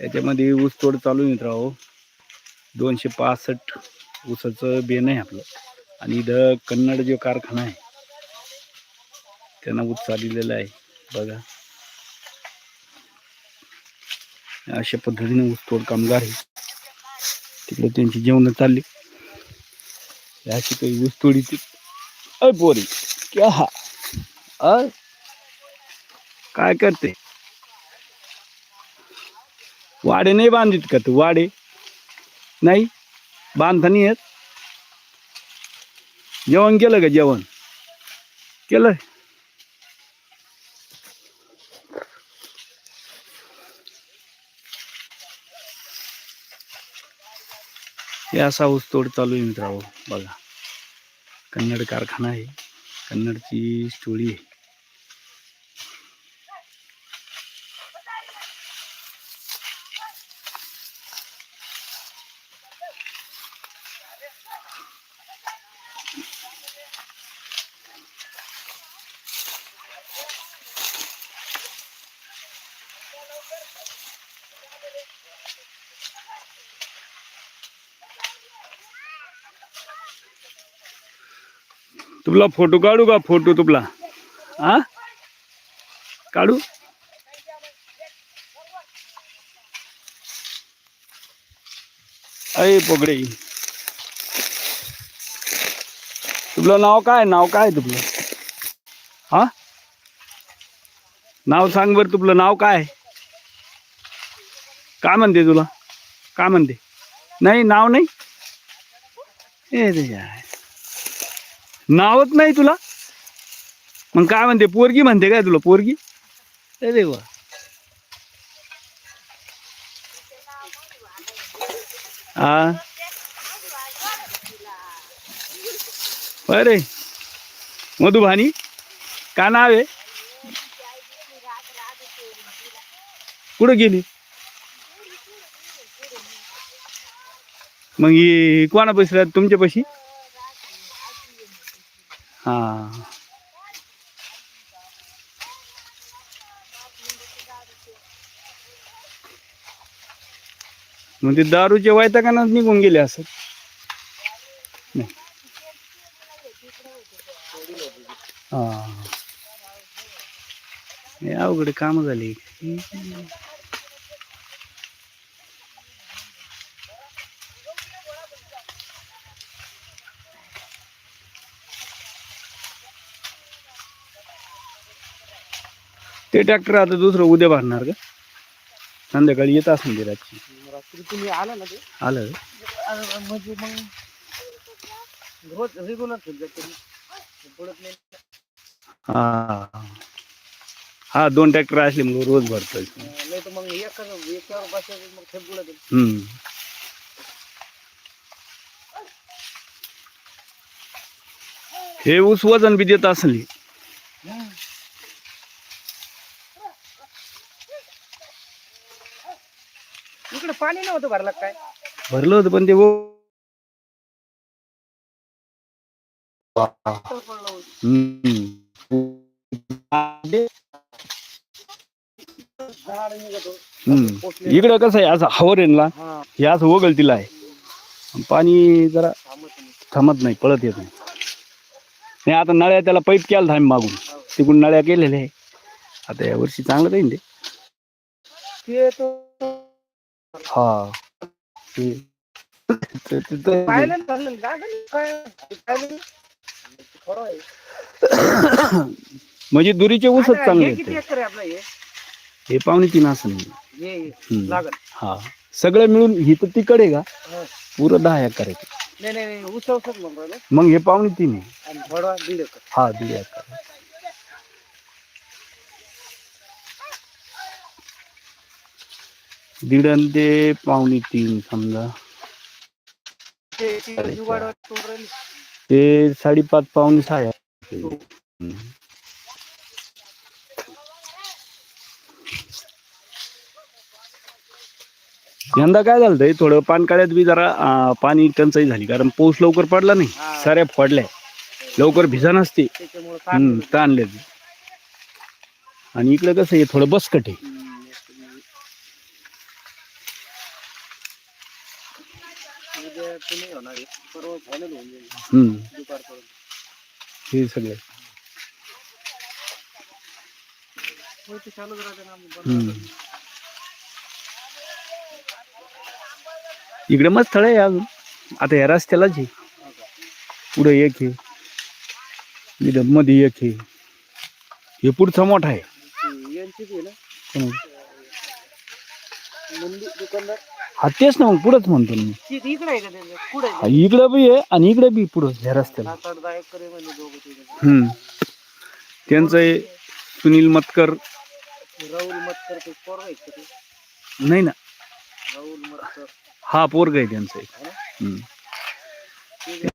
याच्यामध्ये ऊस तोड चालू आहे राहो दोनशे पासष्ट ऊसाचं बेन आहे आपलं. आणि इथं कन्नड जो कारखाना आहे त्यांना ऊस चाललेला आहे. बघा. अशा पद्धतीने ऊस तोड कामगार आहे. तिकडे त्यांची जेवण चालली. अशी काही ऊस तोडीची अय बोरी क्या हा? अ काय करते? वाडे नाही बांधित का तू? वाडे? नाही? बांधता नाही येत जेवण केलं का जेवण? केलं हे असा ऊसतोड चालू आहे मित्रांनो बघा. कन्नड कारखाना आहे. कन्नडची स्टोरी आहे. तुला फोटो काढू का? फोटो तुला हा काढू? अरे पगडे. तुला नाव काय? नाव काय तुला हा? नाव सांग बरं तुला नाव काय? काय म्हणते तुला? काय म्हणते? नाही नाव नाही? ए नावच नाही तुला? मग काय म्हणते पोरगी म्हणते काय तुला पोरगी? अरे वा हा अरे मधुभानी का नाव आहे? कुठं गेली? मग ही कोणा पैसे राहत तुमच्या पैशी म्हणजे मग ते दारूच्या वैतागानं निघून गेले असं. नाही. अवघड काम झाली. ते ट्रॅक्टर आता दुसरं उद्या भरणार का? संध्याकाळी येत असेल ते रातची रात्री तुम्ही आला ना ते? आलं. म्हणजे मग रोज रेग्युलर पडत नाही. हा. हा दोन ट्रॅक्टर असले मग रोज भरतोय. नाही तर मग एका एकावर बसायचं मग हम्म. हे ऊस वजन बी देत असेल पाणी नव्हतं भरला काय भरलं होतं पण ते हम्म. हम्म. पोचले. इकडं कसं आहे असं हवर आहे ना हा असं वगळतीला आहे पाणी जरा थांबत नाही. पळत येत नाही नाही आता नळ्या त्याला पाईप केला थांब मागून तिकडून नळ्या केलेल्या आहे आता या वर्षी चांगलं जाईल ते ते तो हा. ते- ते- ते- ते- पाहिलं ना चाललं काय झालं? काय? ते पाहिलं ना? खरं आहे. म्हणजे दुरीचे ऊसच चांगले हे आहेत किती ते. एकर आहे आपलं हे? हे पावणे तीन असं हे लागत हा. सगळं मिळून ही तर तिकडे का. पुरं दहा एकर आहे नाही नाही नाही ऊस ऊसच म्हणून राहिलं. मग हे पावणे तीन आहे. आणि थोडा दीड एकर. हा दीड एकर. दीड आणि ते पावणे तीन समजा ते साडेपाच पावणे सहा. हम्म. यंदा काय झालं थोडं पानकाळ्यात बी जरा अं, पाणी टंचाई झाली कारण पाऊस लवकर पडला नाही. साऱ्या फोडल्या लवकर भिजा नसते त्याच्यामुळे हम्म, ताणले ते. आणि इकडं कसं आहे थोडं बसकट आहे उद्या पुणे होणार आहे. परवा फायनल होऊन जाईल. हम्म. दुपारपर्यंत हे सगळं. हो ते चालूच राहते ना आम्ही हम्म. बनवतो. इकडे मस्त स्थळ आहे अजून. आता या रस्त्यालाच आहे. हो? पुढे एक आहे. इथं मध्ये एक आहे. हे पुढचा मोठा आहे. ती यांचीच आहे ना? हम्म. मंदी दुकानदार. हा तेच ना मग पुढंच म्हणतो मी इकडे आहे का त्यांचं कुठे हा, इकडं बी आहे आणि इकडे बी पुढं ह्या रस्त्याला सात आठ दहा एकर आहे म्हणजे दोघं तिघं. हम्म त्यांचं सुनील मतकर राहुल मतकर ते पोरग आहे का ते नाही ना राहुल मतकर हा पोरग आहे त्यांचं एक. है ना हम्म. ते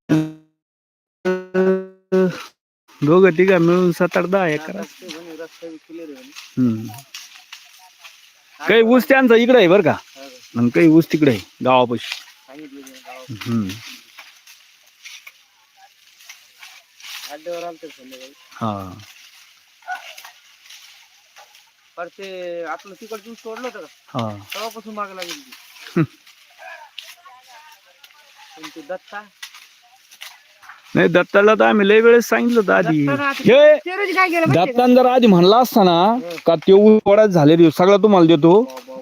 दोघं तिघं मिळून सात आठ दहा एकर रस्ते म्हणे रस्ता बी clear आहे म्हणे. हम्म. काही ऊस त्यांचा इकडे आहे बरं का हा का? आणि काही ऊस तिकडे आहे गावापाशी. हा. पर ते आपलं तिकडचं ऊस सोडलं होतं का? हा. तेव्हापासून माग लागेल ती पण ते दत्ता? नाही दत्ताला तर आम्ही लय वेळेस सांगितलं होतं आधी. दत्तानं हे जर आधी म्हणला असता ना का ते ऊस तोडायचं झाले सगळं तुम्हाला देतो. बा, बा,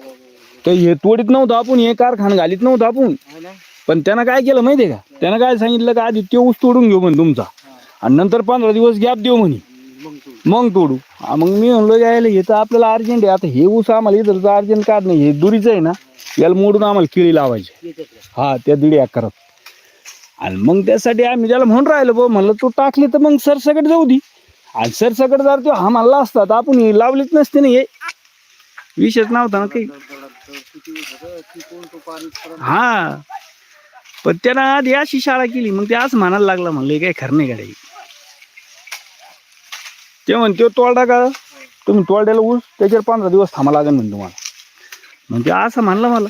तर हे तोडीत नव्हतं आपण हे कारखाना घालीत नव्हतं आपण. है? पण त्यानं काय केलं माहितीये का? त्यानं काय सांगितलं का आधी ते ऊस तोडून घेऊ म्हणे तुमचा. आणि नंतर पंधरा दिवस गॅप देऊ म्हणे. मग तोडू. मग मी म्हणलो यायला हे तर आपल्याला अर्जंट आहे. आता हे ऊस आम्हाला इथं अर्जंट काढ नाही. हे दुरीचं आहे ना याला मोडून आम्हाला केळी लावायची. हा त्या दीड एकरात. आणि मग त्यासाठी आम्ही त्याला म्हणून राहिलो बा म्हणलं तू टाकली तर मग सरसकट जाऊ दे. आणि सरसकट जर तो हा म्हणला असता तर आपण ही लावलीच नसते ना हे. विषयच नव्हता ना काही. हा. पण त्यानं आधी अशी शाळा केली मग ते असं म्हणायला लागला म्हणलं काय खरं नाही गाडी. ते म्हणतो तोडा का? तुम्ही तोडलेला ऊस त्याच्यावर पंधरा दिवस थांबा लागेल म्हणे तुम्हाला. मग ते असं म्हणलं मला.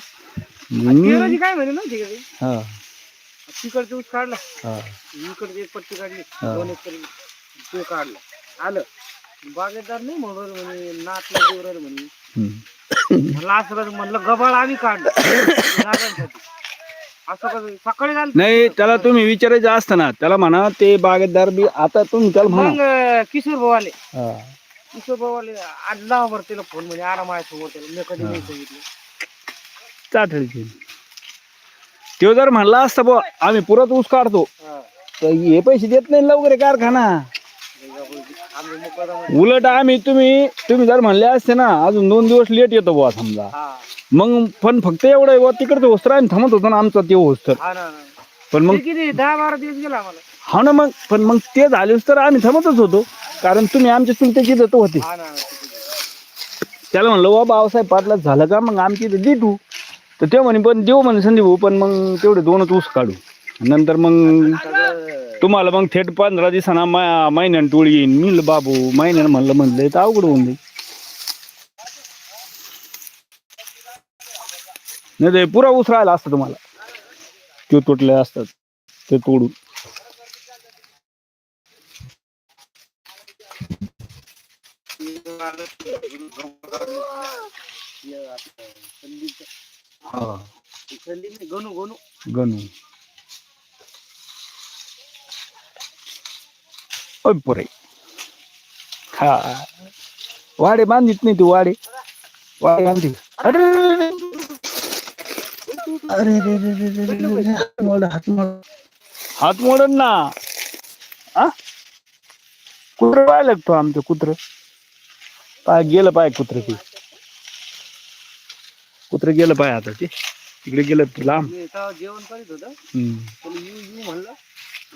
मी काय म्हणे माहिती का ते? हा. तिकडचं ऊस काढला. हा. इकडची एक पट्टी काढली. दोन एकर ते काढलं. आलं. बागेदार नाही म्हणून म्हणे नातला देवर म्हणे. म्हणलं असं कसं म्हणलं गबाळ आम्ही काढलं. नागांसाठी. असं कसं सकाळी झालं नाही त्याला तुम्ही विचारायचं असतं ना. त्याला म्हणा ते बागेदार बी आता तुम्ही त्याला म्हणा. मग अं, किशोर भाऊ आले. हा. किशोर भाऊ आले आज लावा त्याला फोन म्हणजे आराम आहे समोर त्याला. मी कधी नाही सांगितलं. चाटळीची तो जर म्हणला असता बुवा आम्ही पुरत ऊस काढतो. हा. तर हे पैसे देत नाही लवकर कारखाना. उलट आम्ही तुम्ही तुम्ही जर म्हणले असते ना अजून दोन दिवस लेट येतो बुवा समजा. मग पण फक्त एवढं बुवा तिकडचं वस्त्र आम्ही थांबत होतो ना आमचा ते वस्त्र. हा ना पण मग किती दहा बारा दिवस गेला आम्हाला. हा ना मग पण मग ते झालेच तर आम्ही थांबतच होतो. कारण तुम्ही आमच्या चुलत्याची जातो होते. त्याला म्हणलं वा बाबासाहेब पाटलाच झालं का? मग आमची इथे दे तू तर ते म्हणे पण देऊ म्हणे संदीप भाऊ, पण मग तेवढे दोनच ऊस काढू. नंतर मग तुम्हाला मग थेट पंधरा दिवसांना मा- महिन्यानं टोळी येईन. मी म्हणलं, बाबू महिन्यानं म्हणलं म्हणलं तर अवघड होऊन जाईल. नाही ते पुरा ऊस राहिला असतं तुम्हाला. ते तुटले असतात ते तोडून. हा. गणू. गणू गणू ओय पुरे हा वाडे बांधित नाही तू वाडे वाडे बांधित अरे अरे रे रे रे रे रे रे हात मोड हात मोड हात मोडन ना आ कुत्र पाय लागतो आमचं कुत्र पाय गेलं पाय कुत्र ते कुत्र गेलं पाय आता ते तिकडे गेलं ते लांब जेवण करीत होतं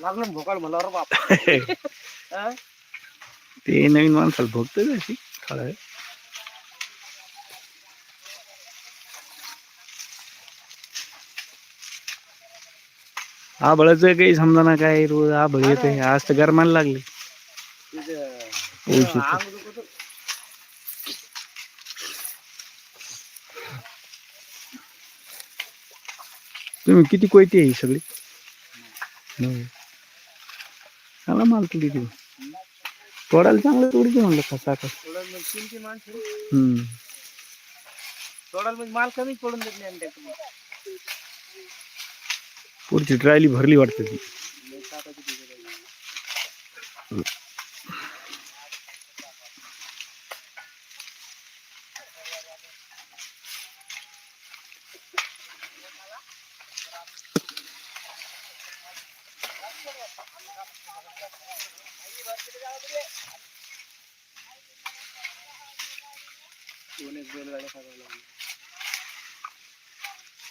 लागलं भोकाळ म्हणलं हा? ते नवीन माणसाला भोगत अशी थोडा आबळाचं काही समजा ना काय रोज आबळ येत आज तर गरमायला लागले. येतो. तुम्ही किती कोयते आहे सगळे. चांगला माल तुडी देऊ तोडायला चांगलं तोडी दे म्हणलं कसा थोडं मग तीन तीन माणसं हम्म थोडा म्हणजे माल कमीच पडून देत नाही आम्ही. पुढची ट्रायली भरली वाटतं ती लय. दोन एक बैलगाड्या टाकाव्या लागल्या.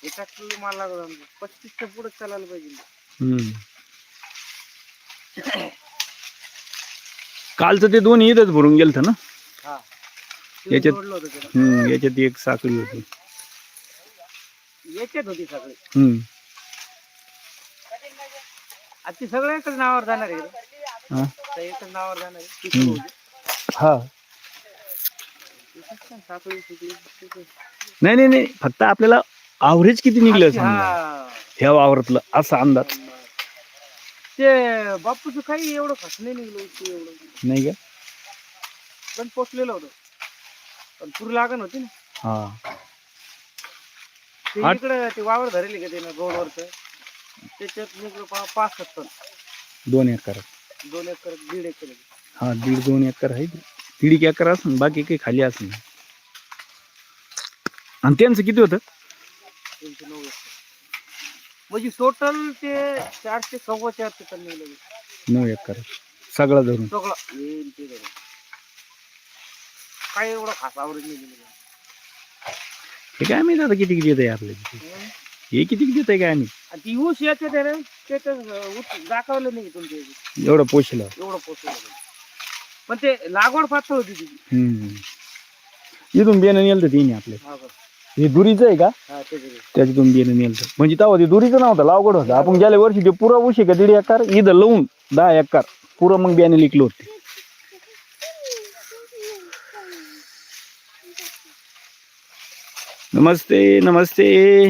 हे ट्रॅक्टर माल लागला आमचं पस्तीसच्या पुढे चालायला पाहिजे. कालचं ते दोन्ही इथंच भरून गेलत ना हा याच्यात- याच्यात एक साखळी होती याच्यात होती सगळे हम्म. आता ती सगळ्या एकच नावावर जाणार आहे? हा. एकच नावावर जाणार आहे. हा ती फक्त साखळी सुकळी सुकळी. नाही नाही नाही. फक्त आपल्याला आवरेज किती निघलं समजा. ह्या वावरातलं असा अंदाज. ते बापूचं काही एवढं खास नाही निघलं एवढं. नाही का? पण पोचलेलं होतं. पण पूर लागण होती ना. हा. ते आठ- इकडे ते वावर धरेल का ते रोडवरच? त्याच्यात निघलं पा- पाच दोन एकर. दोन एकर दीड एकर. हा दीड दोन एकर आहे दीड एक एकर असून बाकी काही खाली असून. आणि त्यांचं किती होतं? म्हणजे टोटल ते चारशे सव्वा चारशे टन निघलं. नऊ एकर. सगळं धरून. सगळं. येईल ते धरून. काय एवढं खास आवरेज नाही हे काय माहिती आता किती किती येत आहे आपल्या हं? हे किती किती येत आहे काय नाही आणि ती ऊस याचे ते तर ऊस दाखवलं नाही तुमच्या इथे. एवढं पोचलं एवढं पोचलं पण ते लागवड पातळ होती तिची. हम्म. इथून बियाणं नेलं तर तिने आपले. हा का? हे दुरीचं आहे का? हा ते ते. त्याच्यातून बियाणं नेलं म्हणजे तेव्हा ते दुरीचं नव्हतं लावगड होतं. आपण गेल्या वर्षी ते पुरा उशी का? दीड एकर? इथं लावून दहा एकर. पुरं मग बियाणे लिकलं होते. नमस्ते नमस्ते.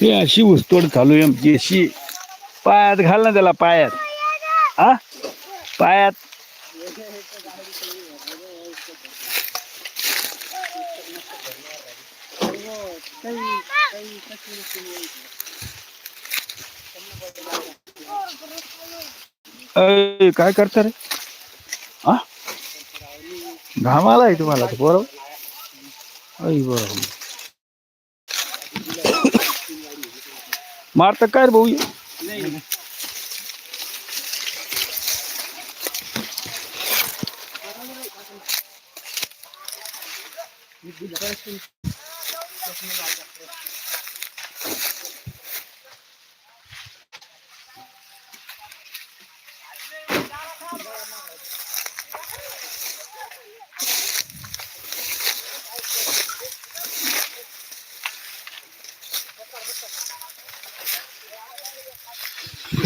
हे अशी उस्तोड चालू आहे आमची अशी पायात घाल ना त्याला पायात. आ पायात. अय, काय करता रे? आ घामाला आहे तुम्हाला तर बरोबर? अय बरोबर. मारता काय रे भाऊ हे?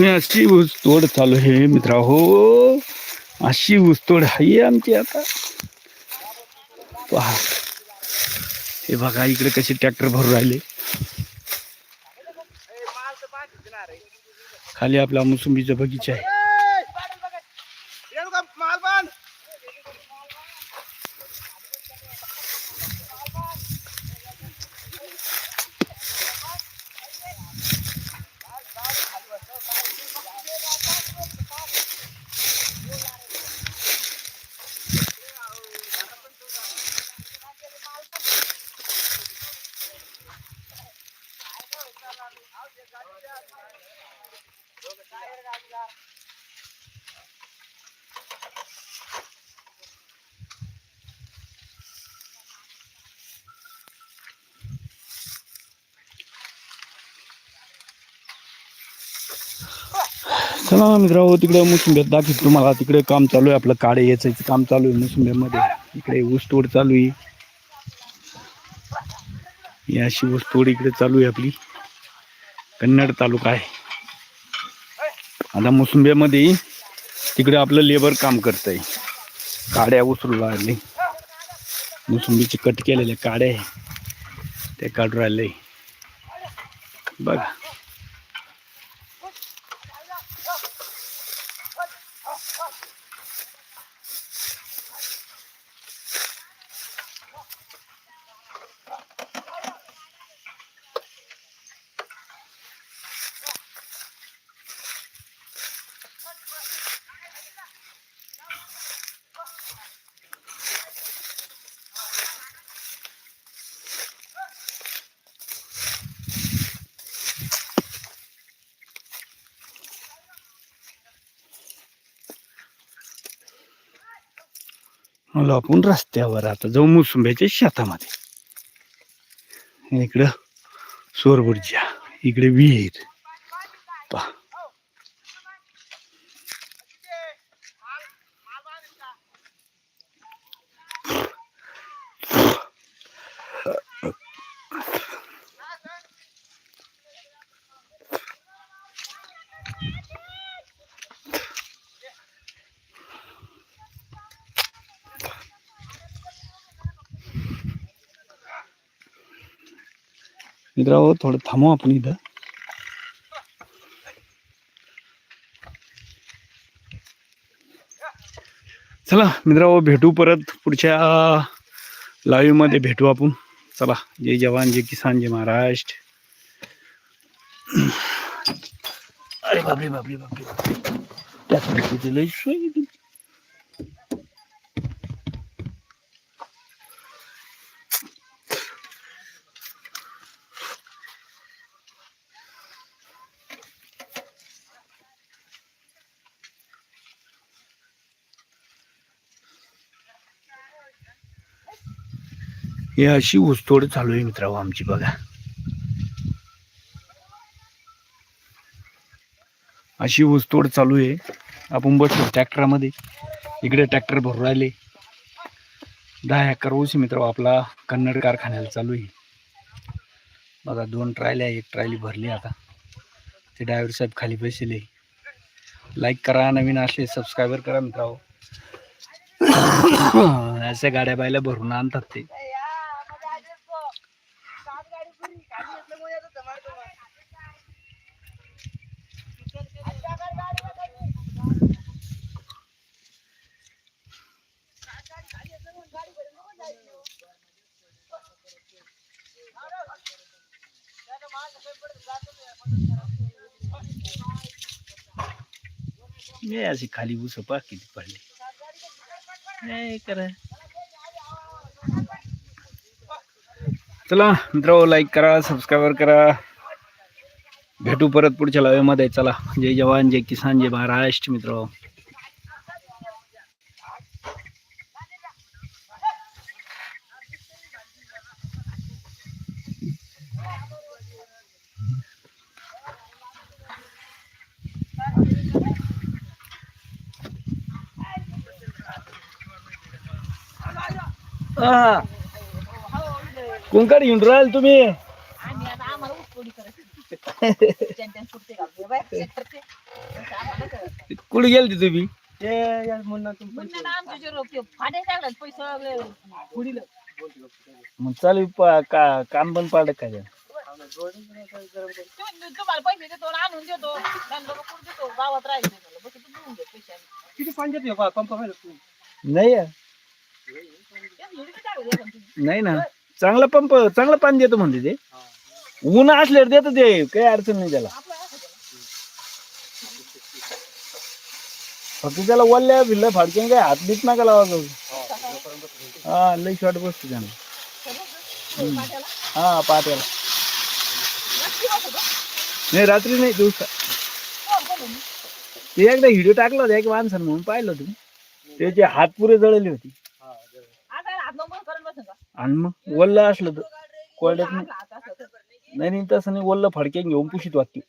अशी ऊसतोड चालू आहे मित्रा हो अशी ऊसतोड आहे आमची आता. पहा. हे बघा इकडे कसे ट्रॅक्टर भरून राहिले. खाली आपला मोसंबीचा बगीचा आहे. हा मित्रांनो तिकडे मोसुंब्यात दाखवतो तुम्हाला. तिकडे काम चालू आहे आपलं. काडे याचायचं काम चालू आहे मोसुंब्यामध्ये. इकडे ऊस तोड चालू आहे. अशी ऊसतोड इकडे चालू आहे आपली. कन्नड तालुका आहे. आता मोसुंब्यामध्ये तिकडे आपलं लेबर काम करत आहे काड्या उचलू लागले. मोसंबीचे कट केलेले काड्या आहे. ते काढू राहिले. बघा. आलो आपण रस्त्यावर आता जाऊ मोसुंब्याच्या शेतामध्ये. इकडं सोरबुर्जा इकडे विहीर. मित्रांनो थोडं थांबू आपण इथं. चला मित्रांनो भेटू परत पुढच्या लाईव्हमध्ये भेटू आपण. चला जय जवान जय किसान जय महाराष्ट्र. अरे बापरे बापरे बापरे. बापरे त्यात भेटू लय सोय आहे तुमची. हे अशी ऊसतोड चालू आहे मित्रांनो आमची बघा. अशी ऊसतोड चालू आहे. आपण बसलो ट्रॅक्टरमध्ये. इकडे ट्रॅक्टर भरून राहिले. दहा एकर ऊस मित्र आपला. कन्नड कारखान्याला चालू आहे. बघा दोन ट्रायल्या एक ट्रायली भरली आता. ते ड्रायव्हर साहेब खाली बसले. लाईक करा नवीन असले सबस्क्रायबर करा मित्रांनो. अशा गाड्या बायला भरून आणतात ते हे अशी खाली उस पा किती पडली काय करा चला मित्र लाईक करा सबस्क्राईबर करा भेटू परत पुढच्या लावेमध्ये मध्ये चला जय जवान जय किसान जय महाराष्ट्र मित्र कोणकडे येऊन राहिल तुम्ही. आम्ही आता आम्हाला. ते. करते. कुठे गेलते तुम्ही. मग चालू का काम पण पाडलं काय तुम्ही- तुम्हाला पैसे देतो आणि आणून देतो. त्यांना लोकं कुठं देतो. गावात राहायचं का नाही. नाही ना. चांगला पंप चांगलं पाणी देतो म्हणते ते. ऊन असल्यावर देतो ते काही अडचण नाही त्याला. फक्त त्याला वल्ल्या भिल्ल्या फाडक्यान काय हात बीत नका लावा हा लई शॉर्ट बसतो त्यानं हा पाट्याला. नाही रात्री नाही दिवसा ते एकदा व्हिडिओ टाकला होता एक माणसानं म्हणून पाहिलं तुम्ही त्याचे हात पुरे जळले होते आता याला हात नंबर करून बसेल का? आणि मग वल्ल असलं तर कोरड्यात नाही. नाही नाही तसं नाही. वल्ल फडक्यान घेऊन पुशीत वाटते.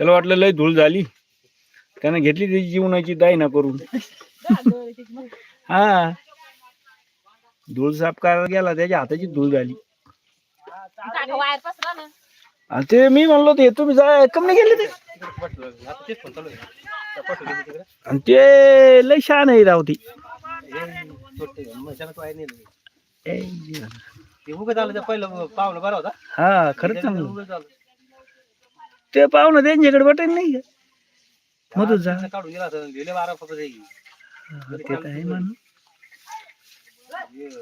त्याला वाटलं लय धूळ झाली. त्यानं घेतली त्याची जीवनाची दायना करून. झालं, त्याच्यामुळे. हा. धूळ साफ करायला गेला त्याच्या हाताची धूळ झाली. ना. आणि ते मी म्हणलो ते तुम्ही जा कम नाही गेले ते. आणि ते लय छान आहे राव ती ते उगत आलं पहिलं बरा होता. हा खरंच चांगलं. ते पाहुणं त्यांच्याकडे वाटेल नाही का? मधून जा. काढून गेला होता. गेले बारा फक्त ते. म्हणून.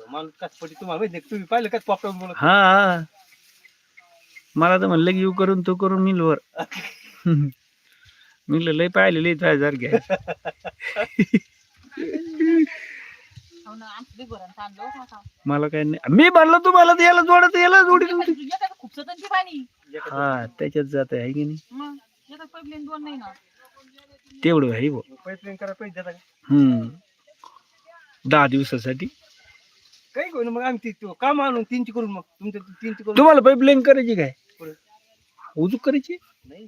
माणूस कसपटी तुम्हाला माहिती नाही, तुम्ही पाहिलं बोलत हा हा. मला तर म्हणलं की येऊ करून तो करून मिल वर. मी लय पाहिलेले सारखे हो ना मला काय नाही. मी म्हणलं तुम्हाला तर याला जोडत याला जोडी तर ती पाणी. हा त्याच्यात जात आहे की नाही? मग एखादं pipeline दोन नाही ना. तेवढं आहे भाऊ. पैसे करा पैसे देता का? हम्म. दहा दिवसासाठी. काही कोण मग आम्ही ती- तो काम आणून तीनची करून मग. तुमच्या तीनची करून तुम्हाला पाईपलाईन करायची काय? पुढे. उजूक करायची? नाही.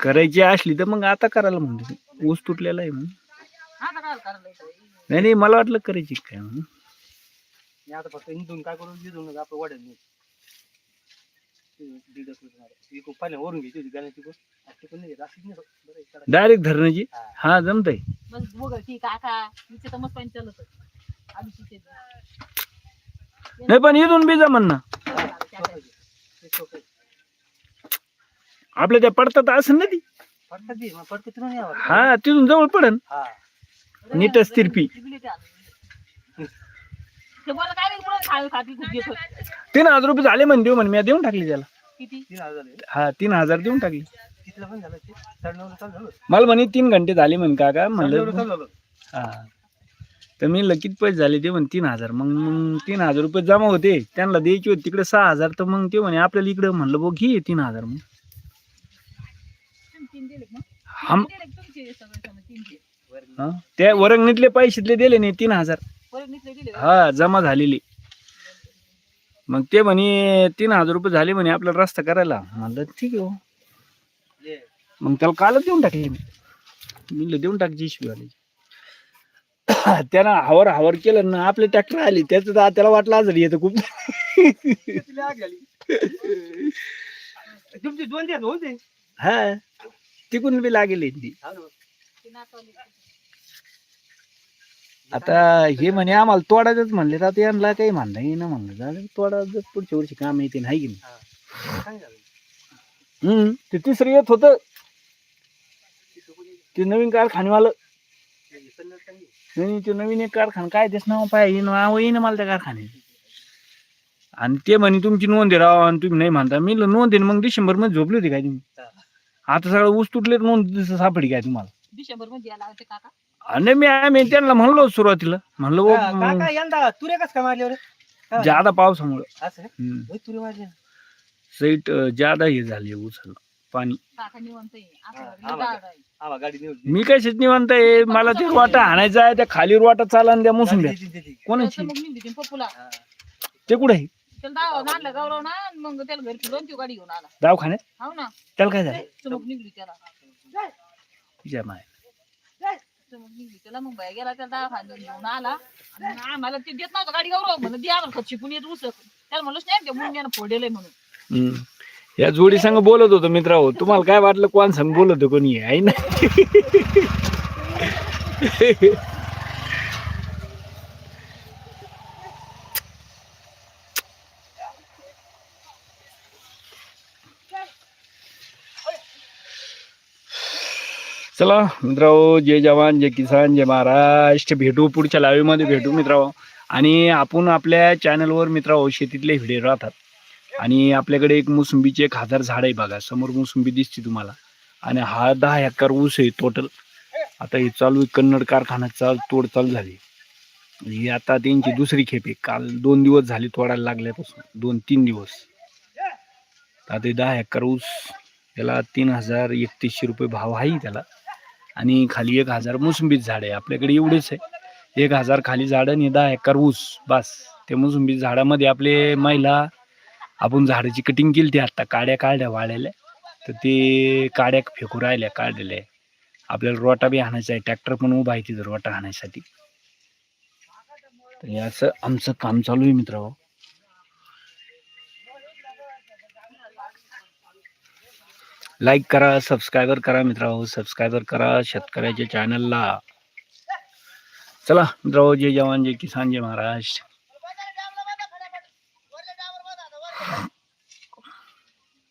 करायची असली तर मग आता करायला म्हणते. ऊस तुटलेला आहे म्हणून. आता काय करायला येतं? नाही नाही मला वाटलं करायची काय म्हणून मी आता फक्त इंदून काय करून लिहून आपलं वाढेल नाही वरून घ्यायची होती गाण्याची गोष्ट. आता ते पण नाही नाही. बरं करा. डायरेक्ट धरण्याची हा. हा जमतय बस बघ ठीक काका तिथे तर मस्त पाणी चालत आधी तिथे नाही पण इथून बी जमन ना. आपल्या त्या पडतात असं ना ती पडतात ती, मग पडतं. हा तिथून जवळ पडन हा. नीटच तिरपी. तीन हजार रुपये झाले म्हणे देऊ म्हणे मी देऊन टाकली त्याला. हा तीन हजार देऊन टाकली कितीला पण झालं ते? साडेनऊला चालू झालं. मला म्हणे तीन घंटे झाले म्हणे काका साडेनऊला म्हणलं. हा तर मी म्हणलं किती पैसे झाले ते म्हणे तीन हजार मग मग तीन हजार रुपये जमा होते त्यांना द्यायचे होते तिकडे सहा हजार तर मग ते म्हणे आपल्याला इकडे म्हणलं बघ घे तीन हजार मग हा? त्या वरंगणीतले पैशातले दिले नाही तीन हजार? हा जमा झालेली मग ते म्हणे तीन हजार रुपये झाले म्हणे आपल्याला रस्ता करायला म्हणलं ठीक आहे हो. मग त्याला कालच देऊन टाकले मी म्हणलं देऊन टाक वाले त्यानं हावर हावर केलं ना आपले ट्रॅक्टर आले त्याचं तर त्याला वाटलं आज येतं खूप? तुमचे दोन दिवस होऊन जाईल. हा तिकून बी लागेल ती. आता हे म्हणे आम्हाला तोडायचंच म्हणले तर आता यांना काही म्हणणं येईन ना म्हणलं. झालं तोडायचं पुढच्या वर्षी काम येते नाही की नाही? हा. हम्म ते तिसरं येत होतं. ते नवीन कारखानेवालं. हे. नवीन ते नवीन एक कारखाना. काय तेच नाव पाय? येईन नाव येईन मला त्या कारखान्यात आणि ते म्हणे तुमची नोंद आहे राव आणि तुम्ही नाही म्हणता. मी म्हणलं नोंद आहे ना, मग डिसेंबरमध्ये झोपली होती काय तुम्ही? हा. आता सगळं ऊस तुटले तर नोंद सापडी काय तुम्हाला? डिसेंबरमध्ये यायला काका. आणि मी आम्ही त्यांना म्हणलो सुरुवातीला. म्हणलं काका यंदा तुरे कस काय मारले बरं? जादा पावसामुळं. असं का? हम्म. होय, तुरे मारले. सैट अं, जादा हे झाले उचल पाणी. काका निवंत आहे. असं हा, लई आम्हाला. दाड आहे. आम्हा गाडी नेऊन मी कशाच निवांत आहे? मला ते वाटा हाणायचा आहे त्या खाली वाटा चाला आणि त्या मोसून द्या. कोणाची? तर मग निघली ती पप्पूला. ते कुठे आहे? त्याला दाव आणलं गौरव ना मग त्याला घरी फिरवून ती गाडी घेऊन आला. दवाखान्यात? हो ना. त्याला काय झालं? चमक निघली त्याला. तिच्या माय. चमक निघली त्याला मग बाया गेला त्याला दवाखान्यात घेऊन आला. आणि मग आम्हाला ते देत नव्हतं गाडी गौरव म्हणून दे आम्हाला खच्ची पुणे येत उसक त्याला म्हणलंच नाही त्या मुंग्यानं फोडेलंय म्हणून. हम्म. या जोडी संग बोलत होतो मित्रा हो तुम्हाला काय वाटलं कोण संग बोलत होतं कोणी आहे ना? चला मित्रांनो जय जवान जय किसान जय महाराष्ट्र. भेटू पुढच्या लाईव्हमध्ये भेटू मित्रांनो. आणि आपण आपल्या चॅनलवर मित्रांनो शेतीतले व्हिडिओ राहतात. आणि आपल्याकडे एक मोसंबीचे एक हजार झाड आहे बघा समोर मोसंबी दिसते तुम्हाला. आणि हा दहा एकर ऊस आहे टोटल आता हे चालू आहे कन्नड कारखाना चाल तोड चालू झाली. ही आता त्यांची दुसरी खेप आहे. काल दोन दिवस झाले तोडायला लागल्यापासून दोन तीन दिवस. आता दहा एकर ऊस त्याला तीन हजार एकतीसशे रुपये भाव आहे त्याला. आणि खाली एक हजार मोसंबीच झाड आहे. आपल्याकडे एवढेच आहे. एक हजार खाली झाड आणि दहा एकर ऊस. बस. ते मोसंबी झाडामध्ये आपले महिला आपण झाडाची कटिंग केली ती आता. काड्या काढल्या वाळलेल्या. तर ते काड्या फेकू राहिल्या काढलेल्या आपल्याला रोटा बी आणायचा आहे. ट्रॅक्टर पण उभा आहे तिथं रोटा आणायसाठी. तर याचं असं आमचं काम चालू आहे मित्र लाईक करा सबस्क्रायबर करा मित्रांनो सबस्क्रायबर करा शेतकऱ्याच्या चॅनलला चला मित्रांनो जय जवान जय किसान जय महाराष्ट्र.